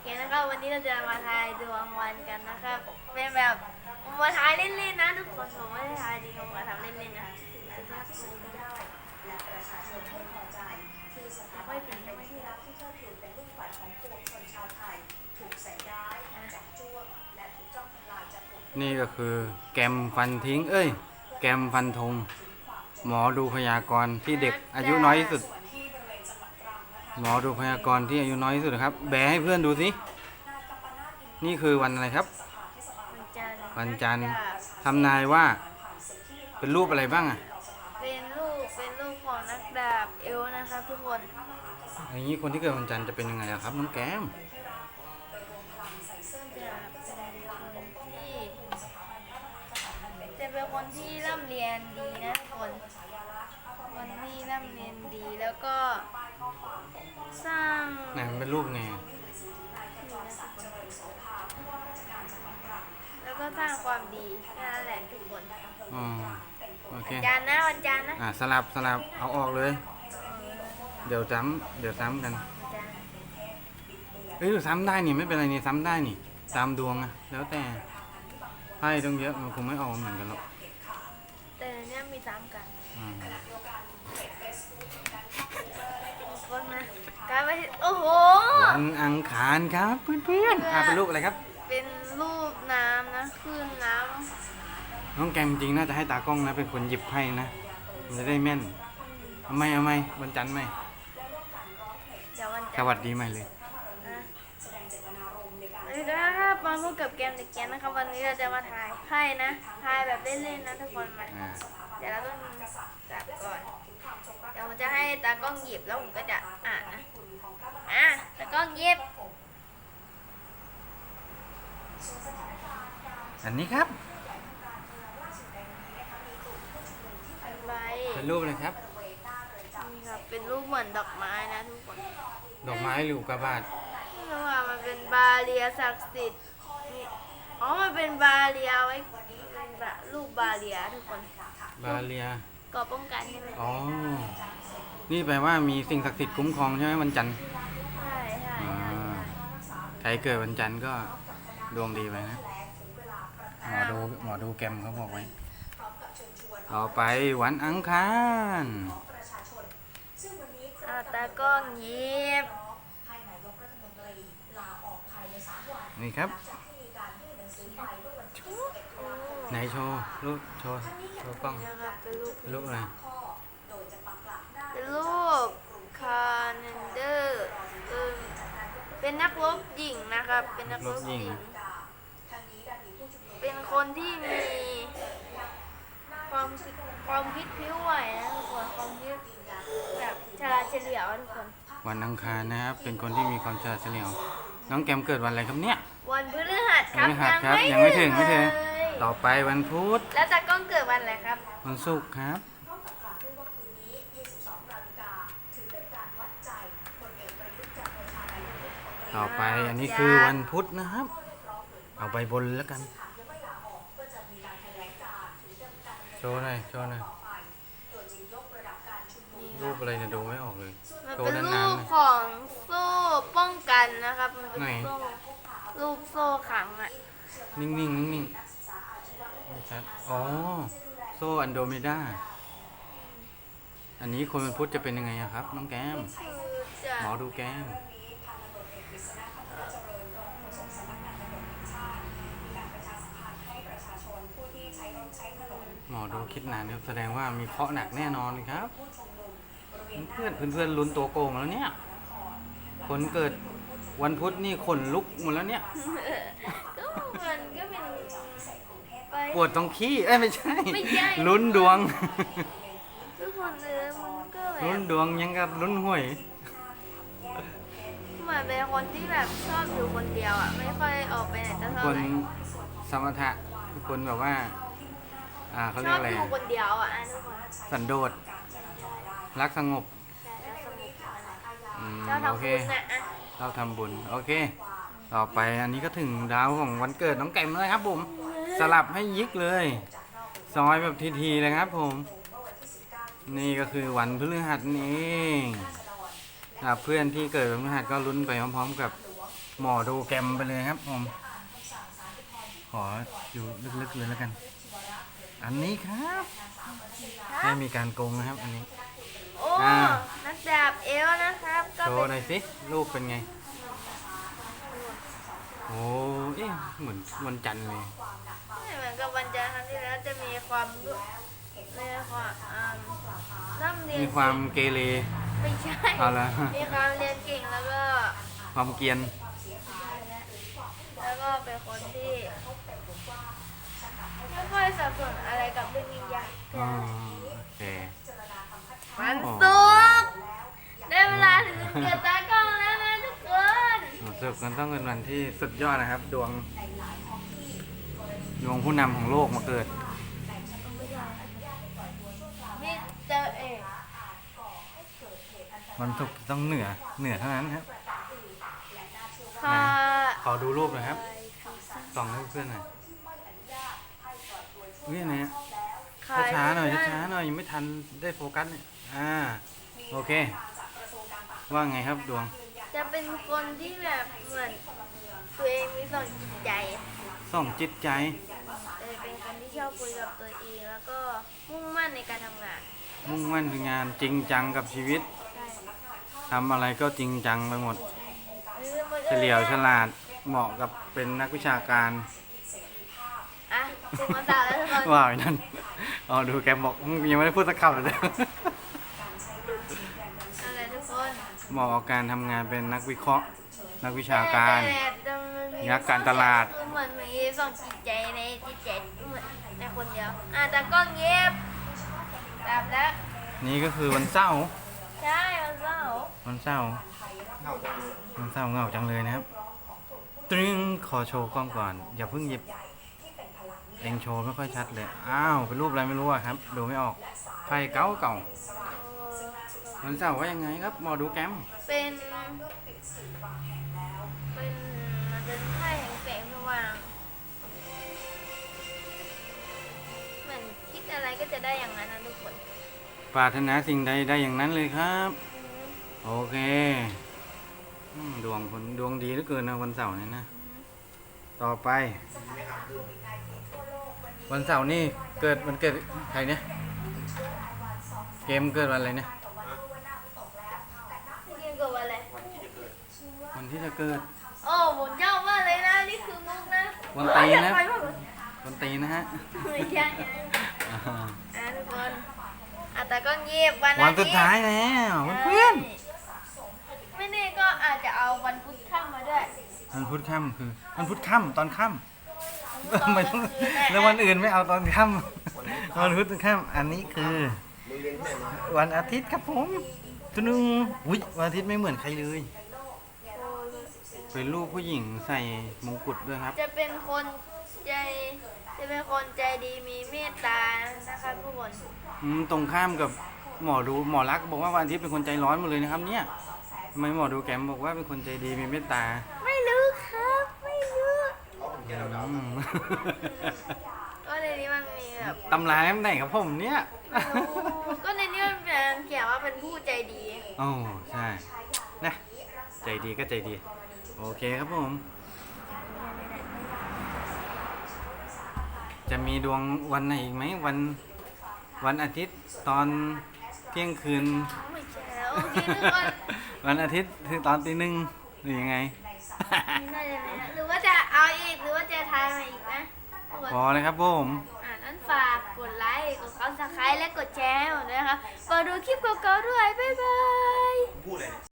เคนะครับวันนี้เราจะมาทายดวงวันกันนะครับเป็นแบบมาทายเล่นๆนะทุกคนผมไม่ได้ทายจริงผมมาทำเล่นๆนะไม่ถึงใช่ไหมพี่นี่ก็คือ แกมฟันทิ้ง เอ้ย แกมฟันธงหมอดูพยากรณ์ที่เด็กอายุน้อยที่สุด หมอดูพยากรณ์ที่อายุน้อยที่สุดนะครับ แบให้เพื่อนดูสิ นี่คือวันอะไรครับ วันจันทร์วันจันทร์จะทำนายว่า เป็นรูปอะไรบ้างอะเป็นลูกเป็นลูกของนักดาบเอลนะครับทุกคนอย่างนี้คนที่เกิดวันจันทร์จะเป็นยังไงอะครับน้องแก้มจะเป็นคนที่จะเป็นคนที่ร่ำเรียนดีนะทุกคนคนที่ร่ำเรียนดีแล้วก็ สร้างไหนมันเป็นรูปไงอะแล้วก็สร้างความดีแค่นั้นแหละทุกคนอ๋อโอเค วันจันทร์นะวันจันทร์นะอ่าสลับสลับเอาออกเลย เดี๋ยวซ้ำเดี๋ยวซ้ำกัน วันจันทร์เอ้ยซ้ำได้นี่ไม่เป็นไรนี่ซ้ำได้นี่ ตามดวงอะแล้วแต่ไพ่ต้องเยอะมันคงไม่ออกเหมือนกันหรอกแต่เนี่ยมีสามกัน อืม วันอังคารครับเพื่อนๆอ่าเป็นรูปอะไรครับ เป็นรูปน้ำนะคลื่นน้น้องแกมจริงน่าจะให้ตากล้องนะ เป็นคนหยิบไพ่นะ มันจะได้แม่นเอาไหมเอาไหมวันจันทร์ไหมำเดี๋ยววันสจันทร์วัสดีใหม่เลยนะสวัสดีครับมาพบกับเกมเด็กแกนนะครับวันนี้เราจะมาถ่ายไพ่นะถ่ายแบบเล่นๆนะทุกคนมาอ่าเดี๋ยวเราต้องจับก่อนเดี๋ยวผมจะให้ตากล้องหยิบแล้วผมก็จะอ่านนะ อะตากล้องหยิบอันนี้ครับเป็นใบเป็นรูปอะไรครับ นี่ครับ เป็นรูปเหมือนดอกไม้นะทุกคนดอกไม้หรืออุกกาบาตเพราะว่ามันเป็นบาเรียศักดิ์สิทธิ์นี่อ๋อ มันเป็นบาเรียไว้เป็นแบบรูปบาเรียทุกคนบาเลียก่อป้องกันใช่ไหมอ๋อ นี่แปลว่ามีสิ่งศักดิ์สิทธิ์คุ้มครองใช่ไหมวันจันทร์ใช่ใช่อ่า ใช่ใครเกิดวันจันทร์ก็ดวงดีไปนะ หมอดูหมอดูแกมเขาบอกไว้ต่อไปวันอังคารอะตากล้องหยิบนี่ครับโอ้ไหนโชว์รูปโชว์โชว์กล้องเนี่ยครับเป็นรูปรูปอะไรเป็นรูปคาร์เนนเดอร์ เออเป็นนักรบหญิงนะครับ เป็นนักรบหญิง เป็นคนที่มีความคิดความคิดพริ้วไหวนะทุกคนความคิดแบบฉลาดเฉลียวอะทุกคน วันอังคารนะครับ เป็นคนที่มีความฉลาดเฉลียว น้องแกมเกิดวันอะไรครับเนี่ย วันพฤหัสครับพฤหัสครับยังไม่ถึงไม่ถึง เลยต่อไปวันพุธแล้วตากล้องเกิดวันอะไรครับ วันศุกร์ครับ ต่อไปอันนี้คือวันพุธนะครับ เอาไปบนแล้วกัน โชว์หน่อยโชว์หน่อยรูปอะไรเนี่ยดูไม่ออกเลยมันโชเป็ว์นนานรูๆหปน่อย ของโซ่ป้องกันนะครับ มันเป็นไหน โซ่รูปโซ่ขังอะ นิ่งๆนิ่งๆไม่ชัดอ๋อ โซ่อันโดเมดา อันนี้คนวันพุธจะเป็นยังไงอะครับ น้องแก้ม คือจะหมอดูแก้ม หมอดูคิดนานครับแสดงว่ามีเคราะห์หนักแน่นอนเลยครับเพื่อนเพื่อนเพื่อนลุ้นตัวโกงแล้วเนี่ย คนเกิดวันพุธนี่ขนลุกหมดแล้วเนี่ย ก็มันก็เป็นไปปวดตรงขี้เอ้ยไม่ใช่ ไม่ใช่ลุ้นดวง ทุกคนเลยมันก็แบลุ้นบดวงยังกับลุ้นหวย เหมือนเป็นคนที่แบบชอบอยู่คนเดียวอะ ไม่ค่อยออกไปไหนจะเท่าคนไหร่สมถะคนแบบว่า อ่าเขาชเรียอกบอะไรอยู่อะคนเดียวอะอะทุกคนสันโดษรักสงบใช่แล้วสนุกอะไรอืมเจ้าโอทำเค บุญนะอะเราทำบุญ โอเค ต่อไปอันนี้ก็ถึงดาวของวันเกิดน้องแก้มเลยครับผม สลับให้ยิกเลย ซอยแบบทีๆเลยครับผม นี่ก็คือวันพฤหัสนี่เองอะเพื่อนที่เกิดวันพฤหัสก็ลุ้นไปพร้อมๆกับหมอดูแกรมไปเลยครับผม ขออยู่ลึกๆเลยแล้วกัน อันนี้ครับครัไม่บมีการโกงนะครับ อันนี้ โอ้อ่า นักดาบเอลนะครับ ก็โชเป็ว์นหน่อยสิรูปเป็นไง โอ้เอ๊ะเหมือนวันจันทร์เลยไม่เหมือนกับวันจันทร์ครั้งที่แล้วจะมีความรู้มีความอ่าร่ำเรียนมีความเกเร ไม่ใช่เอาละ มีความเรียนเก่งแล้วก็ ความเกรียน แล้วก็เป็นคนที่ ไม่ค่อยสับสนอะไรกับเรื่องยิ่งใหญ่อ๋อโอเค วันศุกร์ได้เวลาถึงเกิดตากล้องแล้วนะทุกคนรู้สึกมันต้องเป็นวันที่สุดยอดนะครับ ดวง ดวงผู้นำของโลกมาเกิด มิสเตอร์เอกวันศุกร์ต้องเหนือ เหนือเท่านั้นครับค่ะขอดูรูปหน่อยครับส่องให้เพื่อนหน่อย อุ้ยอันไหนฮะช้าๆหน่อยช้าๆหน่อยยังไม่ทันได้โฟกัสเนี่ยอ่าโอเค ว่าไงครับดวง จะเป็นคนที่แบบเหมือนตัวเองมีสองจิตใจส่องจิตใจเออเป็นคนที่ชอบคุยกับตัวเองแล้วก็มุ่งมั่นในการทำงานมุ่งมั่นในงานจริงจังกับชีวิตใช่ทำอะไรก็จริงจังไปหมดหรือมันเฉลียวฉลาดเหมาะกับเป็นนักวิชาการ อะถึงวันเสาร์แล้วทุกคนว้าวไอ้นั่นอ๋อดูแกบอกอืมยังไม่ได้พูดสักคำเลย อะไรทุกคนเหมาะกับการทำงานเป็นนักวิเคราะห์ นักวิชาการ แต่แต่มันมีนักการตลาด คือเหมือนมีสองจิตใจในจิตใจเหมือนในคนเดียว อะแต่ก็เงียบตามแล้ว นี่ก็คือวันเสาร์ใช่วันเสาร์วันเสาร์วันเสาร์เหงาจังเลยนะครับตรึงขอโชว์กล้องก่อน อย่าเพิ่งหยิบ เองโชว์ไม่ค่อยชัดเลย อ้าว เป็นรูปอะไรไม่รู้อะครับ ดูไม่ออก ไพ่เก่าเก่าเออวันเสาร์ว่ายังไงครับ หมอดูแกมเป็น เป็นมันเป็นไพ่แห่งแสงสว่างเหมือนคิดอะไรก็จะได้อย่างนั้นนะทุกคน ปรารถนาสิ่งใดได้อย่างนั้นเลยครับ โอเคอืมดวงคนดวงดีเหลือเกินนะวันเสาร์นี่นะ ต่อไป วันเสาร์นี่เกิดวันเกิดใครเนี่ย เกมเกิดวันอะไรเนี่ยพี่เกมเกิดวันอะไรวันที่จะเกิด โอ้ผมชอบมากเลยนะ นี่คือมุกนะวันตีนะอยากไปมากเลยวันตีนะฮะไม่ใช่อ่าอะทุกคนอะแต่ก็เงียบวันวันสุดท้ายแล้วเพื่อนไม่แน่ก็อาจจะเอาวันพุธค่ำมาด้วยๆวันพุธค่ำคือ วันพุธค่ำตอนค่ำ ไม่ต้องคืนน่ะแล้ววันอื่นไม่เอาตอนค่ำวันพุธค่ำอันนี้คือ วันอาทิตย์ครับผมตุนึงอุ้ยวันอาทิตย์ไม่เหมือนใครเลย เป็นรูปผู้หญิงใส่มงกุฎด้วยครับ จะเป็นคนใจจะเป็นคนใจดีมีเมตตานะครับทุกคนอืมตรงข้ามกับหมอดูหมอรักษณ์บอกว่าวันอาทิตย์เป็นคนใจร้อนหมดเลยนะครับ เนี่ยทำไมหมอดูแกมบอกว่าเป็นคนใจดีมีเมตตา ไม่รู้ครับ ไม่รู้ อืมก็ในนี้มันมีแบบ ตำราเล่มไหนครับผมเนี่ยก็ในนี้มันเป็นเขียนว่าเป็นผู้ใจดี โอ้ใช่นะใจดีก็ใจดี โอเคครับผม จะมีดวงวันไหนอีกไหมวัน วันอาทิตย์ตอนเที่ยงคืน ไม่ใช่แล้วโอเคทุกคน วันอาทิตย์คือตอนตีหนึ่งหรือยังไง น่าจะไหนนะหรือว่าจะเอาอีกหรือว่าจะทายมาอีกนะทุกคนพอเลยครับผมอ่านั้นฝากกดไลค์กดซับสไครต์และกดแชร์ให้ผมด้วยนะคะมาดูคลิปเก่าๆด้วยบ๊ายบาย